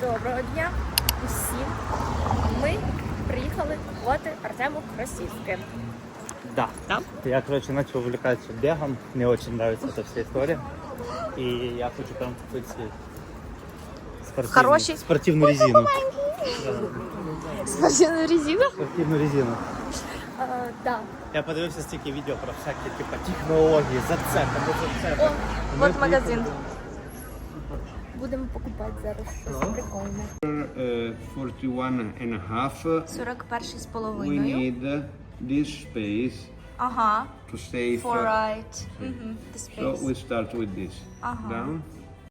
Доброго дня усім. Ми приїхали купувати Артему кросівки. Да. Да? Я, короче, начал увлекаться бегом. Мне очень нравится эта вся история. И я хочу прям купить себе спортивную, Хороший. спортивную резину. Спортивну резину? Спортивную резину. Е, да. Я подивився стільки відео про всякі типу, технології, зацепи, зацепи. О, Ми от магазин. приїхали- Будемо покупати зараз щось прикольне. uh, 41 and a half, 41 з we половиною. need uh, this space Ага. to save. For uh, right. Угу. The So space. we start with this. Ага. Down.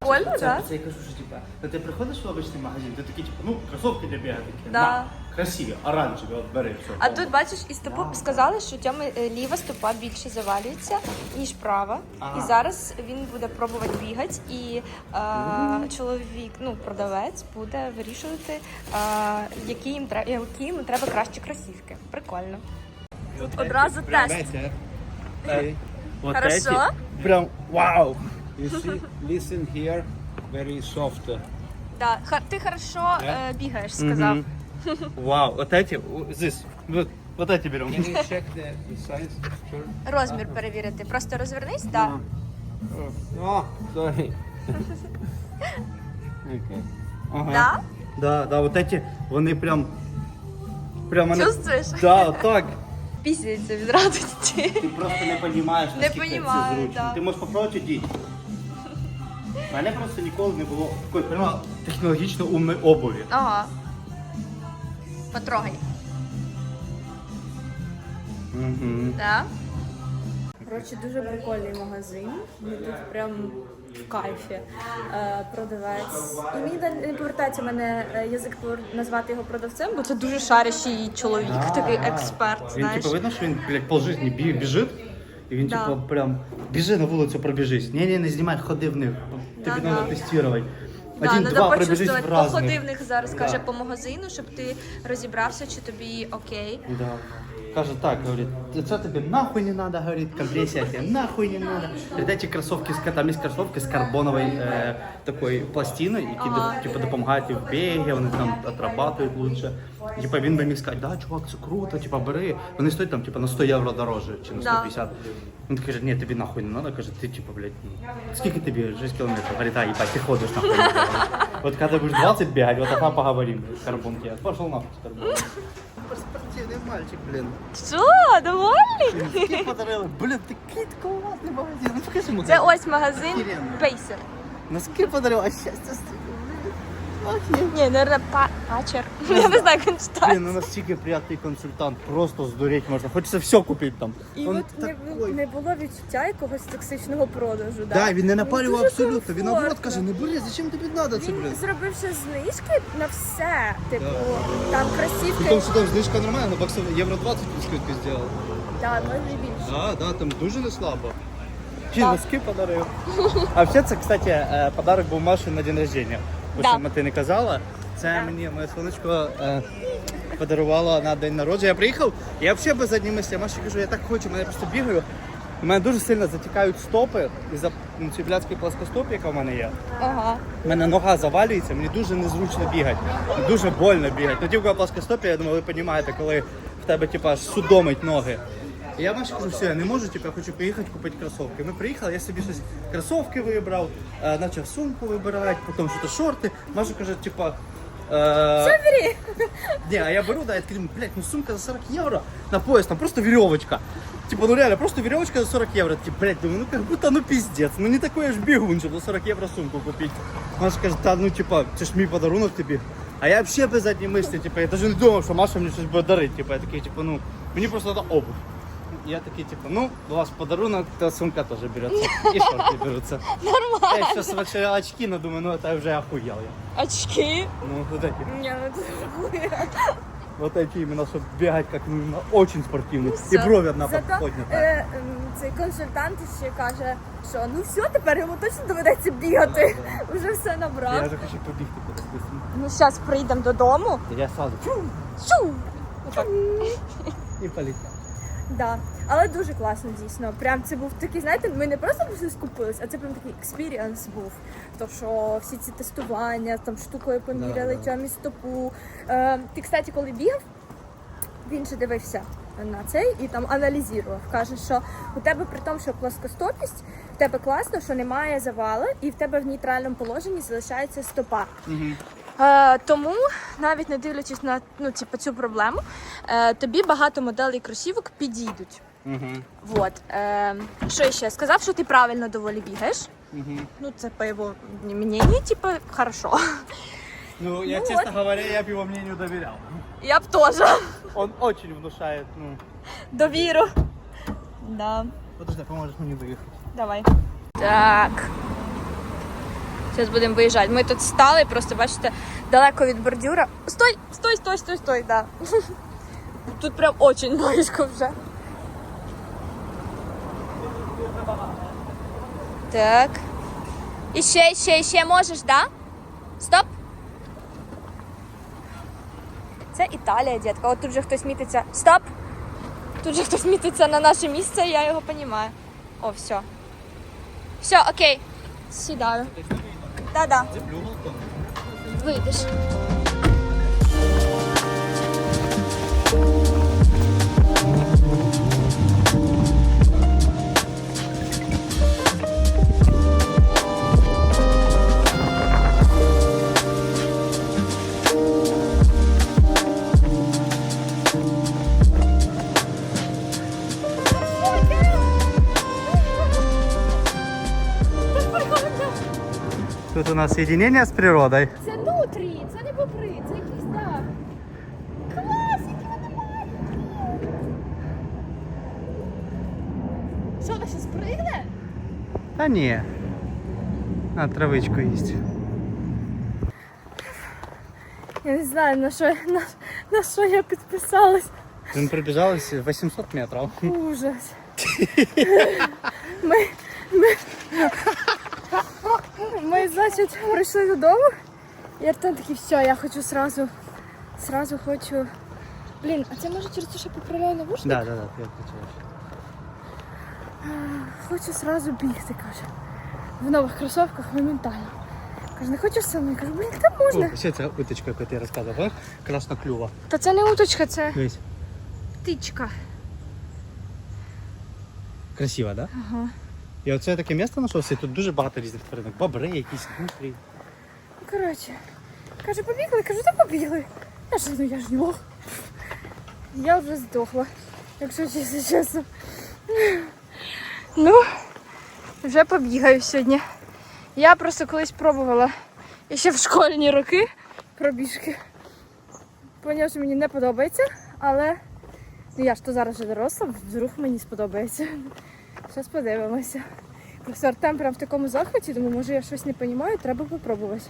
Прикольно, Це, так? це я кажу, що типа, ну ти приходиш в обичний магазин, ти такий, типу, ну, кросовки для біга такі. Да. на, Красиві, оранжеві, от бери все. А тут бачиш, і стопу сказали, що у Тьоми е, ліва стопа більше завалюється, ніж права. Ага. І зараз він буде пробувати бігати, і е, чоловік, ну продавець, буде вирішувати, е, які їм треба, які йому треба кращі кросівки. Прикольно. Тут одразу тест. Хорошо. прям вау! You see, listen here, very soft. Да. Ха- ти хорошо е, бігаєш, сказав. Мгм. Вау, вот эти, у- здесь, вот, вот эти берем. Can you check the, the size? Sure. Розмір перевірити. Просто розвернись, так. Oh, oh sorry. okay. Ага. Да? Да, да, вот эти, вони прям, прям вони, Чувствуєш? Да, так. Пісяється від радості. Ти просто не розумієш, Не наскільки понімаю, це зручно. да. Ти можеш попробувати діти. У мене просто ніколи не було такої прямо технологічно умної обуві. Ага. Потрогай. Угу. Да? Коротше, дуже прикольний магазин. Ми тут прям в кайфі. Е, продавець. І мені не- не повертається мене е, язик повер- назвати його продавцем, бо це дуже шарящий чоловік, такий експерт, Він знаєш. типу видно, що він, блядь, полжизні бі- біжить. І він, Да. типу, прям біжи на вулицю, пробіжись. Ні, ні, не знімай, ходи в них. Тобі Да-да. треба тестувати. Да, Один, треба пробіжись почувствувати. в разних. Походи в них зараз, Да. каже, по магазину, щоб ти розібрався, чи тобі окей. Да. Каже так, говорит, це тобі нахуй не надо, говорит, компрессия тебе нахуй не надо. Говорит, эти кроссовки, там есть кроссовки с карбоновой э, такой пластиной, які Ага. типу, допомагають в бігі, вони там отрабатують лучше. Типа він би міг сказати, да, чувак, це круто, типа бери. Вони стоять там типа на 100 євро дороже, чи на Да. 150. Він каже, ні, тобі нахуй не надо, каже, ти типа, блядь, ну, скільки тобі? 6 кілометрів. Говорить, а, їбать, ти ходиш нахуй. не треба». Вот когда будешь 20 бегать, вот тогда поговорим, карбунки. Пошел нахуй с Спортивний мальчик, блін. Що, довольний? Подарили. Блін, такий класний магазин. Ну покажи магазин. Це ось магазин Охеренно. Пейсер. Носки подарив, а щастя. Ні, наверное, пачер. Я не знаю, як він Блін, читається. ну настільки приятний консультант, просто здуріть можна. Хочеться все купити там. І Он от не, такой. не було відчуття якогось токсичного продажу. Да, він не Ну, напалював дуже абсолютно. Він наоборот комфортно. каже, не бери, зачем тобі надо це, Він блін? зробив ще знижки на все. Типу, там При кросівки, тому, що там знижка нормальна, баксов євро 20 скидки зробили. да, може і більше. Да, да, там дуже не слабо. Чи носки подарив. А все це, кстати, е, подарок був Маші на день рождения. Да. що ти не казала. Це Да. мені моє сонечко е, подарувала на день народження. Я приїхав, я взагалі без задньої мислі. Я Маші кажу, я так хочу, мене просто бігаю. У мене дуже сильно затікають стопи із-за ну, цієї блядської плоскостопі, яка в мене є. Ага. У мене нога завалюється, мені дуже незручно бігати. Дуже больно бігати. Ну, тільки плоскостопі, я думаю, ви розумієте, коли в тебе аж судомить ноги. І я Маші кажу, все, я не можу, типу, я хочу поїхати купити кросовки. Ми приїхали, я собі щось кросовки вибрав, е, почав сумку вибирати, потім щось шорти. Маша каже, типа. Все бери! Ні, а я беру, да, я такий, думаю, блядь, ну сумка за 40 євро на пояс, там просто веревочка. Типа, ну реально, просто веревочка за 40 евро. Типа, блядь, думаю, ну как будто, ну пиздец. Ну не такой аж бігун, щоб за 40 євро сумку купити. Маша каже, та ну типа, це ж мій подарунок тобі. А я взагалі без задньої мислі, типа, я навіть не думав, що Маша мені щось буде дарити. Типа, я такий, типа, ну, мені просто треба обувь Я такий, типа, ну, у вас подарунок, то сумка тоже берется. И шорты берутся. Нормально. Я сейчас вообще очки надумаю, ну это уже охуел я. Очки. Ну, вот эти. Ні, ну це жахує. Вот эти именно, чтобы бегать как ну, именно очень спортивный. И Все. брови одна Зато поднята. е, м, цей консультант ще каже, що ну все, тепер йому точно доведеться бігати. Уже все Я набрав. вже хочу побігти кудись. Ну зараз прийдемо додому. Я сразу Чу! і полетів. Да. Але дуже класно, дійсно. Прям це був такий, знаєте, ми не просто пішли скупились, а це прям такий експіріанс був. То що всі ці тестування, там штукою поміряли, Да, да, стопу. Е, ти, кстати, коли бігав, він же дивився на цей і там аналізував. Каже, що у тебе при тому, що плоскостопість, в тебе класно, що немає завали, і в тебе в нейтральному положенні залишається стопа. Е, тому, навіть не дивлячись на ну, типу, цю проблему, е, тобі багато моделей кросівок підійдуть. Угу. Вот. Е, що ще? Сказав, що ти правильно доволі бігаєш. Угу. Ну, це по його мнению, типу, хорошо. Ну, я, Ну честно вот. говоря, я бы его мнению доверял. Я б теж. Он очень внушает, ну... Довіру. Да. Подожди, поможешь мне выехать. Давай. Так. Зараз будемо виїжджати. Ми тут стали, просто бачите, далеко від бордюра. Стой, стой, стой, стой, стой, да. Тут прям очень близько вже. Так. І ще, ще, ще можеш, да? Стоп. Це Італія, дітка. От тут же хтось мітиться. Стоп! Тут же хтось мітиться на наше місце, я його розумію. О, все. Все, окей. Сідаю. Да-да. Вийдеш. Тут у нас соединение с природой. Це нутрі, це не бобри, це якісь так. Клас, які вони маленькі. Що, вона ще спригне? Да не. На травичку есть. Я не знаю, на що, на, на що я підписалась. Он пробежалась 800 метров. Ужас. Ми, ми, ми, значить, прийшли додому. І Артем такий, все, я хочу сразу, сразу хочу. Блін, а це може через те, що я поправляю навушник? Да, да, да, ты отвечаешь. Хочу сразу бігти, каже. В нових кросовках моментально. Каже, не хочеш со мною? Кажу, блін, та можна. О, это уточка, как я рассказывал, а? Красноклюва. Та це не уточка, це Весь. птичка. Красиво, да? Ага. І оце таке місце знайшовся, і тут дуже багато різних тваринок. Бобри, якісь гуслі. Ну, коротше, каже, побігли, кажу, та побігли. Я ж, ну я ж не. Я вже здохла, якщо чесно, чесно. Ну, вже побігаю сьогодні. Я просто колись пробувала ще в школьні роки пробіжки. Поняла, що мені не подобається, але ну, я ж то зараз вже доросла, вдруг мені сподобається. Зараз подивимося. Просто Артем прям в такому захваті, думаю, може я щось не розумію, треба попробувати.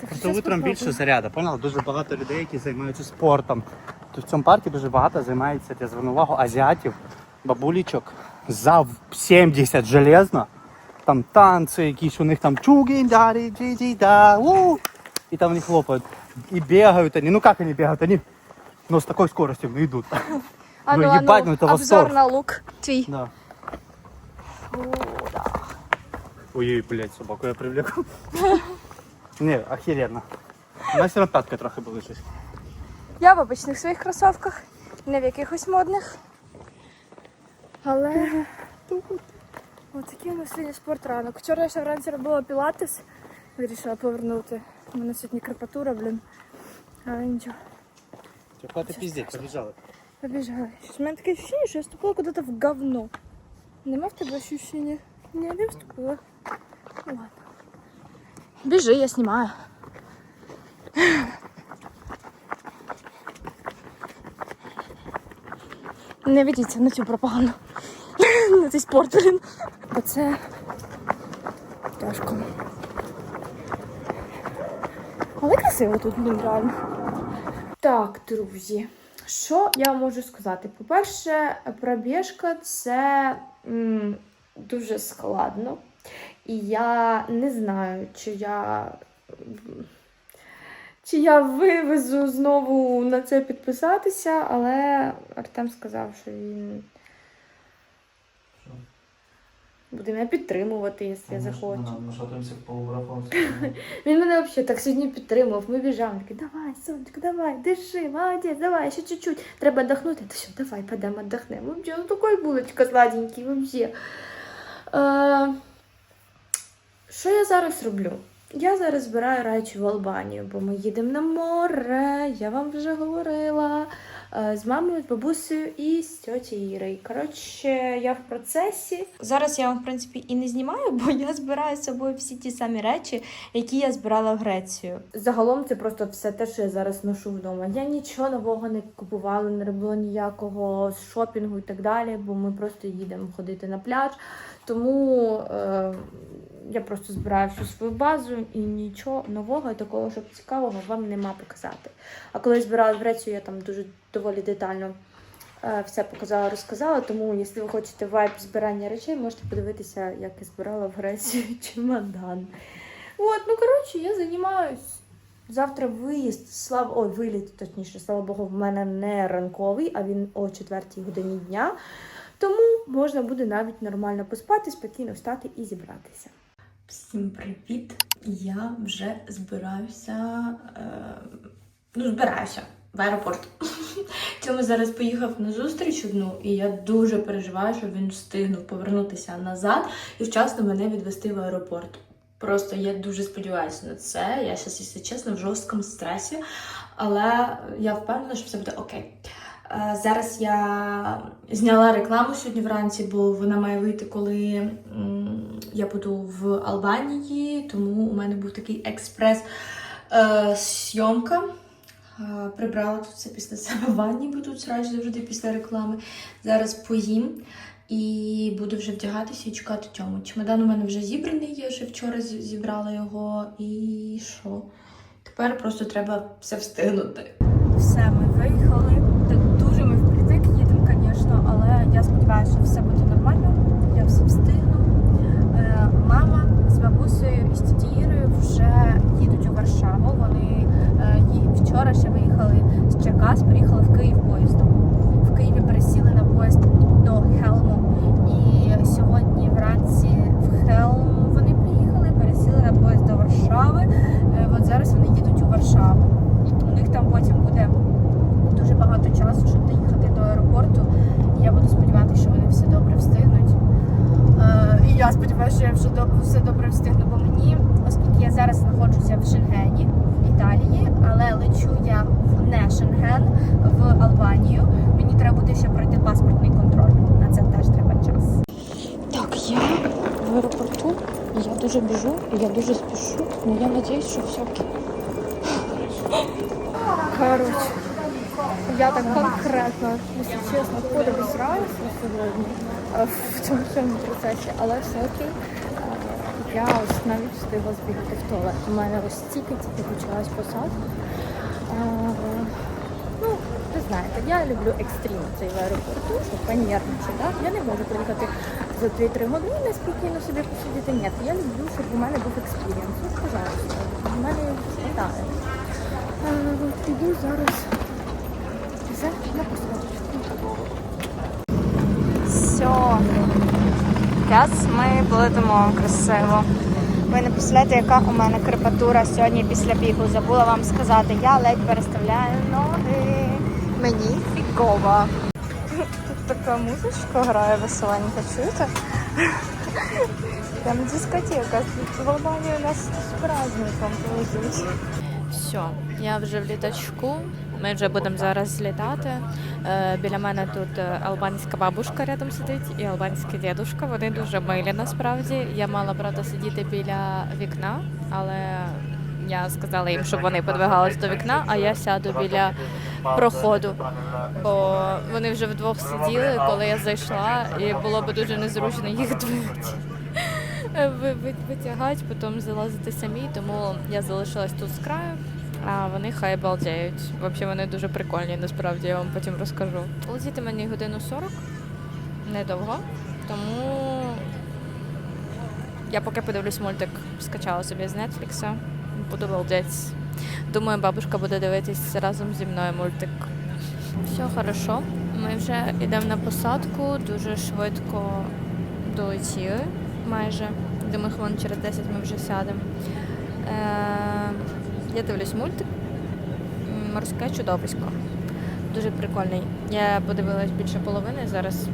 Так, Просто утром попробую. більше заряду, поняла? Дуже багато людей, які займаються спортом. Тут в цьому парку дуже багато займається, я звернув увагу, азіатів, бабулічок за 70 железно. Там танці якісь, у них там чугін, дарі, джі да у І там вони хлопають. І бігають вони. Ну як вони бігають? Вони ну, з такою скоростю вони йдуть. А Ну, ну, а їбать, ну, ну, це обзор восторг. на лук твій. Да. О, да. Ой, блядь, собаку я привлек. Не, охеренно. У нас все равно пятка трохи були щось. Я в обичних своїх кросовках, не в якихось модних. Але Ось такий у нас сьогодні спорт ранок. Вчора я ще вранці робила пілатес, вирішила повернути. У мене сьогодні крепатура, блін. Але нічого, Чого ти піздець, побіжали. побіжали. Щось У мене таке ощущення, що я вступила куди-то в говно. Нема в тебе ощущення? Ні, не вступила. Ну ладно. Біжи, я знімаю. Не ведіться на цю пропаганду. На цей спорт, блін. Оце тяжко. Але красиво тут, блін, реально. Так, друзі, що я можу сказати? По-перше, пробіжка це дуже складно. І я не знаю, чи я. чи я вивезу знову на це підписатися, але Артем сказав, що він буде мене підтримувати, якщо я захочу. Ми шатуємося по марафону. Він мене взагалі так сьогодні підтримав. Ми біжали. Такий, давай, сонечко, давай, держи, молодець, давай, ще чуть-чуть. Треба віддохнути. Та що, давай, підемо, віддохнемо. Взагалі, ну такий булочка сладенький, взагалі. Що я зараз роблю? Я зараз збираю речі в Албанію, бо ми їдемо на море, я вам вже говорила. Е, З мамою, з бабусею і з тьотєю Ірою. Коротше, я в процесі. Зараз я вам, в принципі, і не знімаю, бо я збираю з собою всі ті самі речі, які я збирала в Грецію. Загалом це просто все те, що я зараз ношу вдома. Я нічого нового не купувала, не робила ніякого шопінгу і так далі, бо ми просто їдемо ходити на пляж. Тому е, я просто збираю всю свою базу і нічого нового і такого, щоб цікавого вам нема показати. А коли я збирала Грецію, я там дуже доволі детально е, все показала, розказала. Тому, якщо ви хочете вайб збирання речей, можете подивитися, як я збирала в Грецію чемодан. От, ну коротше, я займаюсь. Завтра виїзд, слава ой, виліт, точніше, слава Богу, в мене не ранковий, а він о 4 годині дня. Тому можна буде навіть нормально поспати, спокійно встати і зібратися. Всім привіт! Я вже збираюся. Е, ну, збираюся в аеропорт. Тьому зараз поїхав на зустріч одну, і я дуже переживаю, щоб він встигнув повернутися назад і вчасно мене відвести в аеропорт. Просто я дуже сподіваюся на це. Я зараз, якщо чесно, в жорсткому стресі, але я впевнена, що все буде окей. Е, Зараз я зняла рекламу сьогодні вранці, бо вона має вийти, коли я буду в Албанії, тому у мене був такий експрес е. Е, Прибрала тут все після себе ванні, бо тут срач завжди після реклами. Зараз поїм і буду вже вдягатися і чекати тьому. Чемодан у мене вже зібраний, я ще вчора зібрала його. І що? Тепер просто треба все встигнути. Все, ми виїхали. Так дуже ми впритик їдемо, звісно, але я сподіваюся, що все буде нормально. Я все встигну. Е, Мама з бабусею і з тітєю Ірою вже їдуть у Варшаву. Вони е, ї- вчора ще виїхали з Черкас, приїхали в Київ поїздом. В Києві пересіли на поїзд до Хелму. І сьогодні вранці в Хелм вони приїхали, пересіли на поїзд до Варшави. Е, От зараз вони їдуть у Варшаву. У них там потім буде дуже багато часу, щоб доїхати до аеропорту. Я буду сподіватися, що вони все добре встигнуть. Е, і я сподіваюся, що я все добре встигну, бо мені, оскільки я зараз знаходжуся в Шенгені, в Італії, але лечу я в не Шенген, в Албанію. Мені треба буде ще пройти паспортний контроль. На це теж треба час. Так, я в аеропорту, я дуже біжу, я дуже спішу, але я сподіваюся, що все окей. Короче, я так конкретно, якщо чесно, подобісралася сьогодні е, в цьому всьому процесі, але все окей. Я ось навіть встигла збігати в туалет. У мене ось тільки-тільки почалась посадка. Е, Ну, ви знаєте, я люблю екстрім цей в аеропорту, щоб понервничати. Да? Я не можу приїхати за 2-3 години спокійно собі посидіти. Ні, я люблю, щоб у мене був експірієнс. Ось, пожалуйста, у мене вистачає. Е, от Піду зараз. Все, на посадку. Все. Зараз ми полетимо красиво. Ви не представляєте, яка у мене крепатура сьогодні після бігу. Забула вам сказати, я ледь переставляю ноги. Мені фігово. Тут така музичка грає веселенька, чуєте? Там дискотека. В Албанії у нас з праздником повезуть. Все, я вже в літачку. Ми вже будемо зараз злітати. Е, біля мене тут е, албанська бабушка рядом сидить і албанський дідушка. Вони дуже милі насправді. Я мала правда сидіти біля вікна, але я сказала їм, щоб вони подвигались до вікна, а я сяду біля проходу. Бо вони вже вдвох сиділи, коли я зайшла, і було б дуже незручно їх двигати. Ви- ви- Витягати, потім залазити самі, тому я залишилась тут з краю. А вони хай балдіють. Взагалі вони дуже прикольні, насправді я вам потім розкажу. Летіти мені годину 40, недовго. Тому я поки подивлюсь мультик, скачала собі з Нетфлікса. Буду балдеть Думаю, бабушка буде дивитись разом зі мною мультик. Все хорошо. Ми вже йдемо на посадку, дуже швидко долетіли майже. Думаю, хвилин через 10 ми вже сядемо. Е, я дивлюсь мультик. Морське чудовисько. Дуже прикольний. Я подивилась більше половини зараз,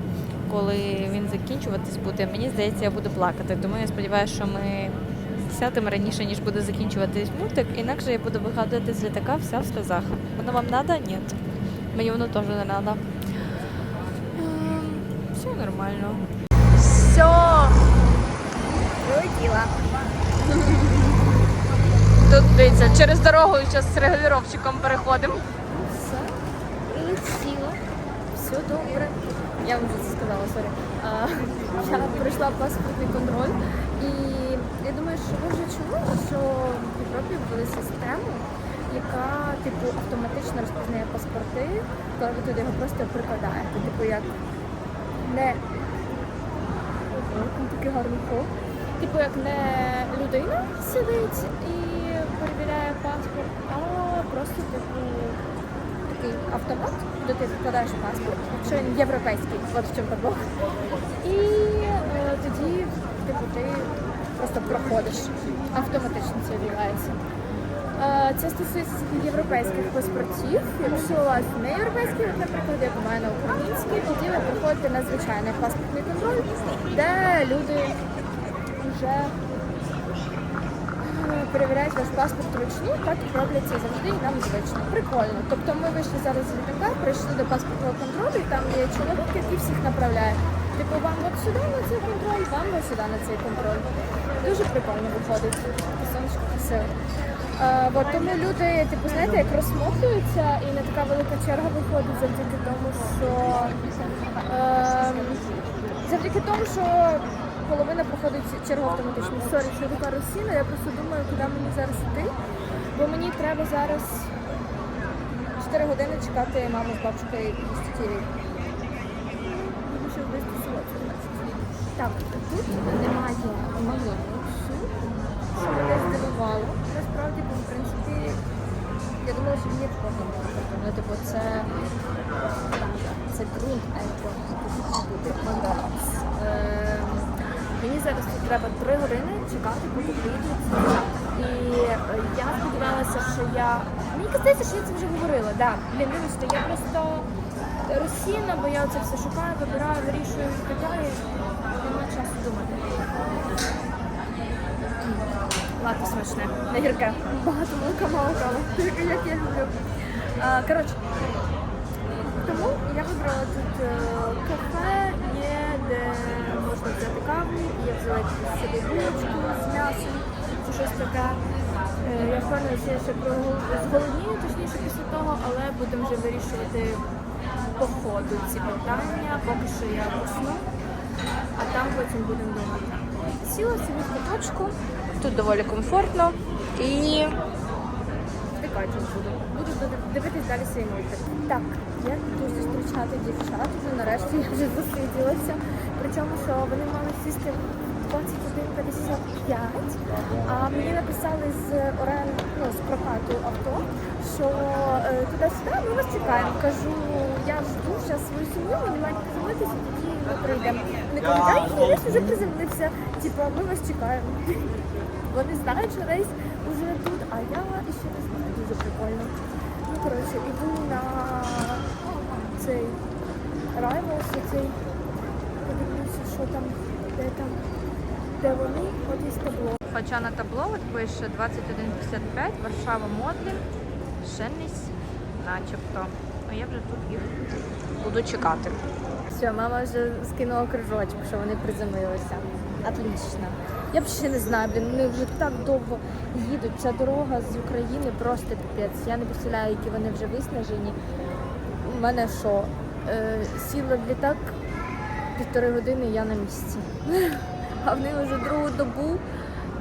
коли він закінчуватись буде. Мені здається, я буду плакати. Тому я сподіваюся, що ми сядемо раніше, ніж буде закінчуватись мультик, інакше я буду виходити з літака вся в сльозах. Воно вам надо? Ні. Мені воно теж не надо. Ем, Все нормально. Все. Прилетіла. Тут дивіться, через дорогу зараз з регулюровщиком переходимо. Все, прилетіло. Все добре. Я вам вже це сказала, сорі. Я пройшла паспортний контроль і я думаю, що ви вже чули, що в Європі ввели систему, яка типу автоматично розпізнає паспорти, коли ви туди його просто прикладаєте. Типу як не такий гарний крок. Типу, як не людина сидить і перевіряє паспорт, а просто типу такий автомат, де ти вкладаєш паспорт, якщо він європейський, от в чому табло. І е, тоді типу, ти просто проходиш. Автоматично це відбувається. Е, Це стосується європейських паспортів. Якщо у вас не європейський, наприклад, як у мене український, тоді ви приходите на звичайний паспортний контроль, де люди вже перевіряють ваш паспорт вручну, так роблять це завжди і нам звично. Прикольно. Тобто ми вийшли зараз з літака, прийшли до паспортного контролю, і там є чоловік, який всіх направляє. Типу, вам от сюди на цей контроль, вам от сюди на цей контроль. Дуже прикольно виходить. Сонечко красиве. От, тому люди, типу, знаєте, як розсмоктуються і не така велика черга виходить завдяки тому, що е, завдяки тому, що чергу автоматично. Сорі, що така розсіна, я просто думаю, куди мені зараз йти, бо мені треба зараз 4 години чекати маму з бабушкою і тусуватися, значить. Так, тут немає малого що мене здивувало. Насправді, бо в принципі, я думала, що є такого Ну, типу, це це ґрунт аеропорт, тут буде Макдональдс. Мені зараз тут треба три години чекати, поки приїдуть. І е, я сподівалася, що я. Мені здається, що я це вже говорила. Да. Блін, вибачте, я просто розсіяна, бо я це все шукаю, вибираю, вирішую і так далі. Нема часу думати. Ладно, смачне. Не гірке. Багато молока, мало кава. Як я люблю. Коротше, тому я вибрала тут е, кафе, є, де можна взяти каву, я взяла собі булочку з м'ясом, чи щось таке. Е, Я впевнена, що я ще зголоднію, точніше після того, але будемо вже вирішувати по ходу ці питання. Поки що я посну, а там потім будемо думати. Сіла собі в куточку, тут доволі комфортно і втикати буду. Буду див- дивитись далі свій мультик. Так, я буду зустрічати дівчат, вже нарешті я вже засиділася. Причому, що вони мали сісти в 21.55, а мені написали з орен, ну, з прокату авто, що е, туди-сюди ми вас чекаємо. Кажу, я жду зараз свою сім'ю, мені мають приземлитися, тоді ми прийдемо. Вони кажуть, рейс вже приземлився. Типа, ми вас чекаємо. Вони знають, що рейс уже тут, а я ще не знаю, дуже прикольно. Ну, коротше, іду на цей Rivals, цей подивлюся, що там, де там, де вони, от є табло. Хоча на табло от пише 21.55, Варшава Модлін, Шенніс, начебто. А я вже тут їх буду чекати. Все, мама вже скинула кружочок, що вони приземлилися. Отлично. Я взагалі не знаю, блін, вони вже так довго їдуть. Ця дорога з України просто піпець. Я не представляю, які вони вже виснажені. У мене що? Е, сіла в літак півтори години, я на місці. А вони вже другу добу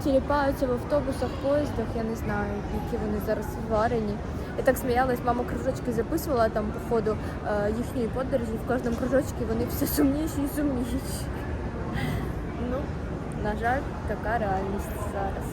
тіліпаються в автобусах, поїздах, я не знаю, які вони зараз варені. Я так сміялась, мама кружочки записувала там по ходу е, їхньої подорожі, в кожному кружочку вони все сумніші і сумніші. Ну, на жаль, така реальність зараз.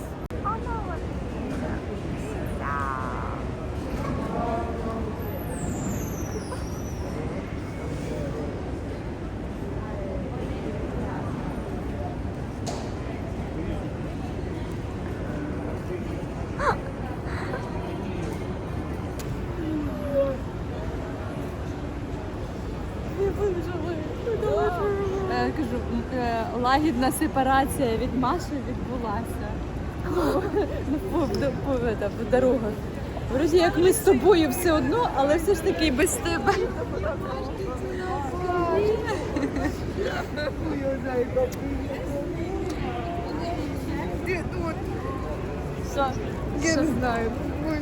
вижили. Е, Кажу, м, е, лагідна сепарація від Маші відбулася. По дорогах. Вроді як ми з тобою все одно, але все ж таки і без тебе. Що? Я не знаю. Ой.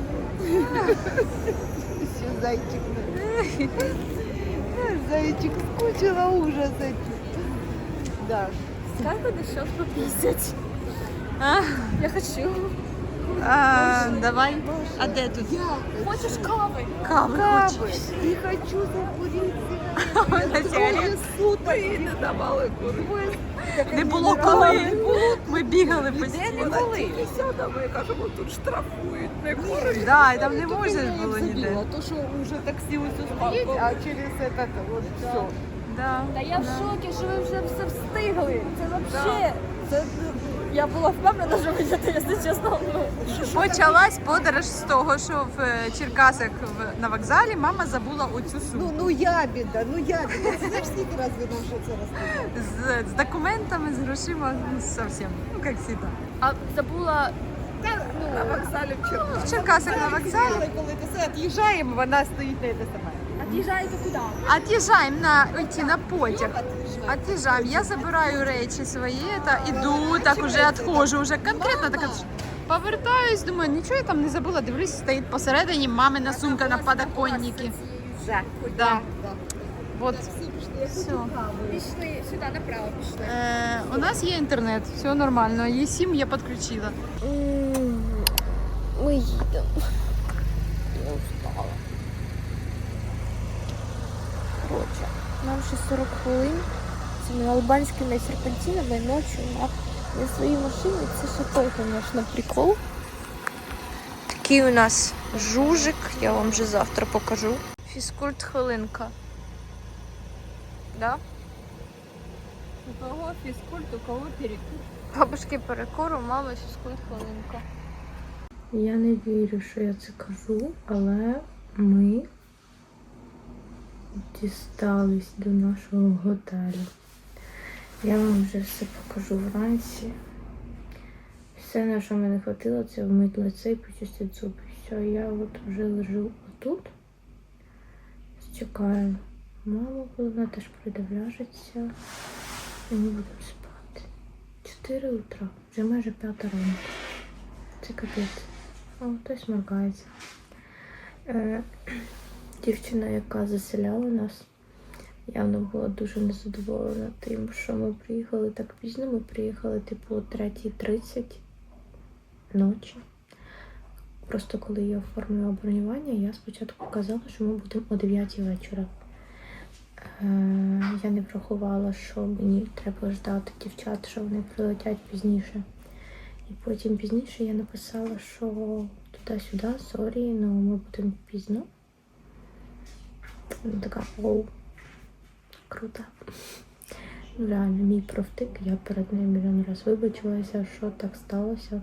Зайчик. Зайчик скучила ужас. Да. Как это счет пописать? А? Я хочу. А, давай. А де тут? Хочешь кавы? Кави хочеш? Не хочу закурити. Двоє суток не давали курити. Не було коли. Ми бігали Вона постійно. тільки сядемо, я кажу, бо тут штрафують, не курить. Да, і там не можна було ніде. То, що вже таксі ось стоїть, а через це от все. Да. Та я в шокі, що ви вже все встигли. Це взагалі. Це я була впевнена, що ви йдете, якщо чесно. Ну, Почалась подорож з того, що в е, Черкасах в- на вокзалі мама забула оцю сумку. Ну, ну я біда, ну я біда. Це знаєш, скільки разів ви нам що це розповідали? З, з документами, з грошима, ну, зовсім, ну, як завжди. А забула На вокзалі вчора. В Черкасах на вокзалі. Коли ти все від'їжджаємо, вона стоїть на це саме. От'їжджаєте куди? От'їжджаємо на, йти на потяг. Отъезжаем, я забираю речі свої, та іду, так уже відходжу, уже конкретно так от повертаюсь, думаю, нічого я там не забула, дивлюсь, стоїть посередині мамина сумка на подоконнику. Вже. Да. Вот, все. Пішли сюди направо, пішли. Е, у нас є інтернет, все нормально, є сім, я підключила. Ми їдемо. Коротше, нам ще 40 хвилин. Це ми на серпантиновій ночі на, на своїй машині. Це ще той, звісно, прикол. Такий у нас жужик, я вам вже завтра покажу. Фізкульт хвилинка. Да? У кого фізкульт, у кого перекур. Бабушки перекору, мами фізкульт хвилинка. Я не вірю, що я це кажу, але ми дістались до нашого готелю. Я вам вже все покажу вранці. Все, на що мене хватило, це вмити лице і почистити зуби. Все, я от вже лежу отут. Чекаю маму, коли вона теж прийде вляжеться. І ми будемо спати. 4 утра, вже майже 5 ранку. Це капець. О, хтось моргається. Е, дівчина, яка заселяла нас, явно була дуже незадоволена тим, що ми приїхали так пізно. Ми приїхали, типу, о 3.30 ночі. Просто коли я оформила бронювання, я спочатку казала, що ми будемо о 9 вечора. Е, я не врахувала, що мені треба ждати дівчат, що вони прилетять пізніше. І потім пізніше я написала, що туди-сюди, сорі, ну ми будемо пізно. Вона така, оу, круто. Ну, реально, мій профтик, я перед ним мільйон раз вибачилася, що так сталося.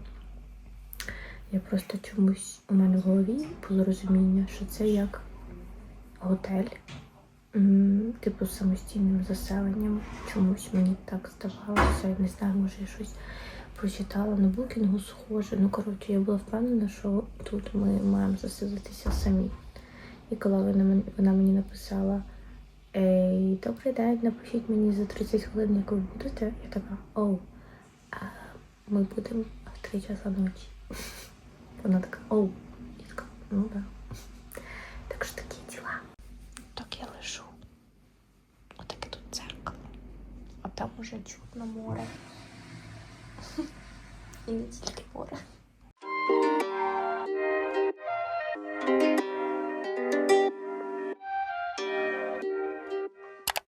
Я просто чомусь у мене в голові було розуміння, що це як готель, типу з самостійним заселенням. Чомусь мені так здавалося. Я не знаю, може я щось прочитала на букінгу схоже. Ну, коротше, я була впевнена, що тут ми маємо заселитися самі. І коли вона, вона мені написала Ей, добрий день, напишіть мені за 30 хвилин, як ви будете. Я така, оу, а ми будемо в 3 часа ночі. Вона така, оу. Я така, ну да. Так що такі діла. Так я лежу. Отаке тут дзеркало. А там уже чутно море. І не тільки море.